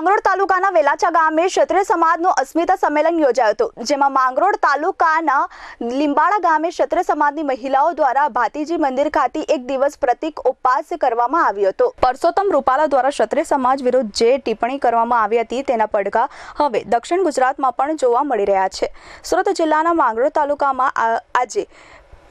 માંગરોળ તાલુકાના વેલાચા ગામે ક્ષત્રિય સમાજનું અસ્મિતા સંમેલન યોજાયું હતું, જેમાં માંગરોળ તાલુકાના લીંબાળા ગામે ક્ષત્રિય સમાજની મહિલાઓ દ્વારા ભાતીજી મંદિર ખાતે એક દિવસ પ્રતિક ઉપવાસ કરવામાં આવ્યો હતો. પરસોત્તમ રૂપાલા દ્વારા ક્ષત્રિય સમાજ વિરુદ્ધ જે ટિપ્પણી કરવામાં આવી હતી તેના પડઘા હવે દક્ષિણ ગુજરાતમાં પણ જોવા મળી રહ્યા છે. સુરત જિલ્લાના માંગરોળ તાલુકામાં આજે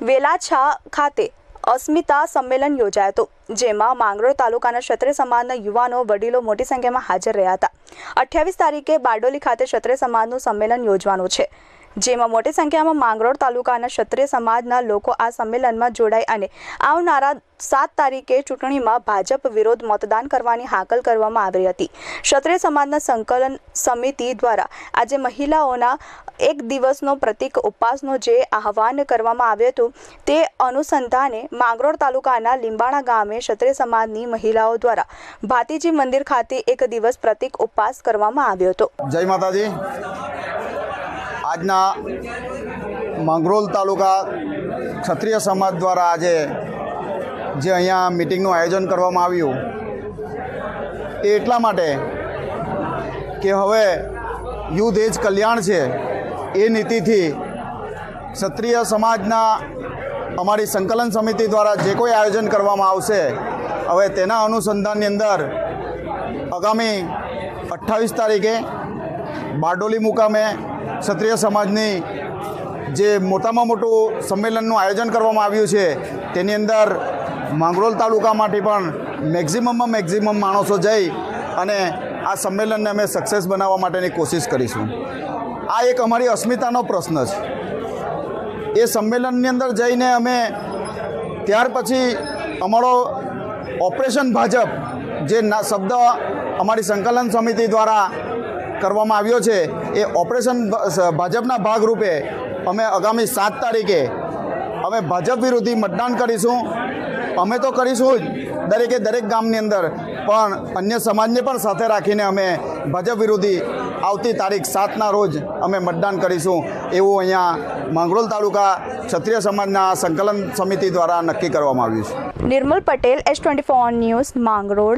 વેલાછા ખાતે અસ્મિતા સંમેલન યોજાયું હતું. જેમાં માંગરોળ તાલુકાના ક્ષત્રિય સમાજના યુવાનો, વડીલો મોટી સંખ્યામાં હાજર રહ્યા હતા. અઠ્યાવીસ તારીખે બારડોલી ખાતે ક્ષત્રિય સમાજનું સંમેલન યોજવાનું છે. જેમાં મોટી સંખ્યામાં માંગરોળ તાલુકાના ક્ષત્રિય સમાજના લોકો આ સંમેલનમાં જોડાઈ અને આવનારા સાત તારીખે ચૂંટણીમાં ભાજપ વિરોધ મતદાન કરવાની હાકલ કરવામાં આવી હતી. ક્ષત્રિય સમાજના સંકલન સમિતિ દ્વારા આજે મહિલાઓના એક દિવસનો પ્રતિક ઉપવાસનો જે આહવાન કરવામાં આવ્યું હતું, તે અનુસંધાને માંગરોળ તાલુકાના લીંબાણા ગામે ક્ષત્રિય સમાજની મહિલાઓ દ્વારા ભાતીજી મંદિર ખાતે એક દિવસ પ્રતિક ઉપવાસ કરવામાં આવ્યો હતો. જય માતાજી. આજના માંગરોલ તાલુકા ક્ષત્રિય સમાજ દ્વારા આજે જે અહીંયા મિટિંગનું આયોજન કરવામાં આવ્યું, એ એટલા માટે કે હવે યુદ્ધ એ જ કલ્યાણ છે, એ નીતિથી ક્ષત્રિય સમાજના અમારી સંકલન સમિતિ દ્વારા જે કોઈ આયોજન કરવામાં આવશે, હવે તેના અનુસંધાનની અંદર આગામી અઠ્ઠાવીસ તારીખે બારડોલી મુકામે ક્ષત્રિય સમાજની જે મોટામાં મોટું સંમેલનનું આયોજન કરવામાં આવ્યું છે, તેની અંદર માંગરોળ તાલુકામાંથી પણ મેક્ઝિમમમાં મેક્ઝિમમ માણસો જઈ અને આ સંમેલનને અમે સક્સેસ બનાવવા માટેની કોશિશ કરીશું. આ એક અમારી અસ્મિતાનો પ્રશ્ન છે. એ સંમેલનની અંદર જઈને અમે ત્યાર પછી અમારો ઓપરેશન ભાજપ જે શબ્દ અમારી સંકલન સમિતિ દ્વારા કરવામાં આવ્યો છે, એ ઓપરેશન ભાજપના ભાગરૂપે અમે આગામી સાત તારીખે અમે ભાજપ વિરોધી મતદાન કરીશું. અમે તો કરીશું જ દરેકે દરેક ગામની અંદર, પણ અન્ય સમાજને પણ સાથે રાખીને અમે ભાજપ વિરોધી આવતી તારીખ સાતના રોજ અમે મતદાન કરીશું. એવું અહીંયા માંગરોલ તાલુકા ક્ષત્રિય સમાજના સંકલન સમિતિ દ્વારા નક્કી કરવામાં આવ્યું છે. Nirmal Patel S twenty four news Mangrol.